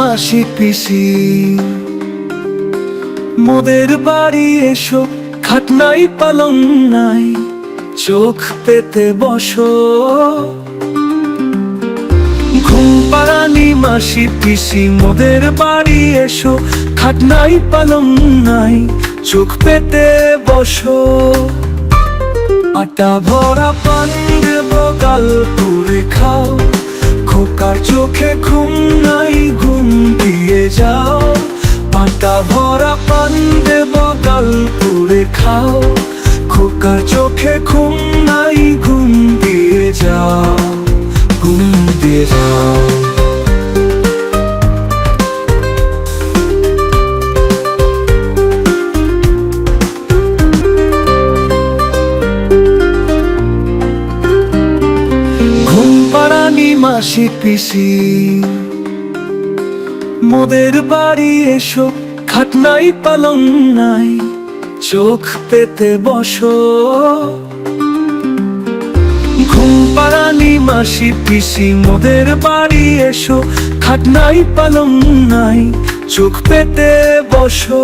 মাসি পিসি। মোদের বাড়ি এসো খাট নাই পালং নাই, চোখ পেতে বসো। ঘুম মাসি পিসি, মোদের বাড়ি এসো খাট নাই পালং নাই, চোখ পেতে বসো। আটা ভরা ভরা দেব গাল পুরে খাও। খোকার চোখে ঘুম নাই, ঘুম দিয়ে যাও, ঘুম দিয়ে যাও। মাসি পিসি। মোদের বাড়ি এসো। খাট নাই পালং নাই, চোখ পেতে বসো। ঘুম পাড়ানি মাসি পিসি, মোদের বাড়ি এসো। খাট নাই পালং নাই, চোখ পেতে বসো।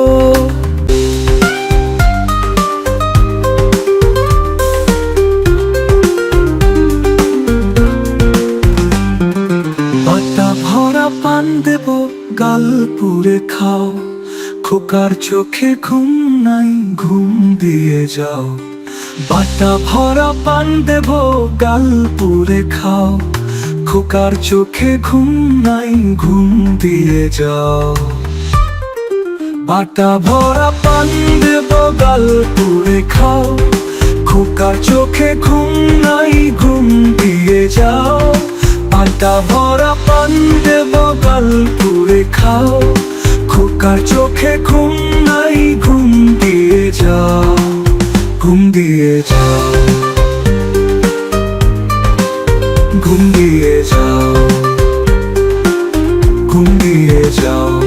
বাটা ভরা পান দেব, গাল পুরে খাও। খোকার চোখে ঘুম নাই, ঘুম দিয়ে যাও। বাটা ভরা পান দেব, গাল পুরে খাও। খোকার চোখে ঘুম নাই, ঘুম দিয়ে যাও। বাটা ভরা পান দেব, গাল পুরে খাও। খোকার চোখে ঘুম নাই, ঘুম দিয়ে যাও। পাটা ভরা পান দেব, গাল পুরে খাও। খোকার চোখে ঘুম নাই, ঘুম দিয়ে যাও, ঘুম দিয়ে যাও। ঘুম দিয়ে যাও, ঘুম দিয়ে যাও।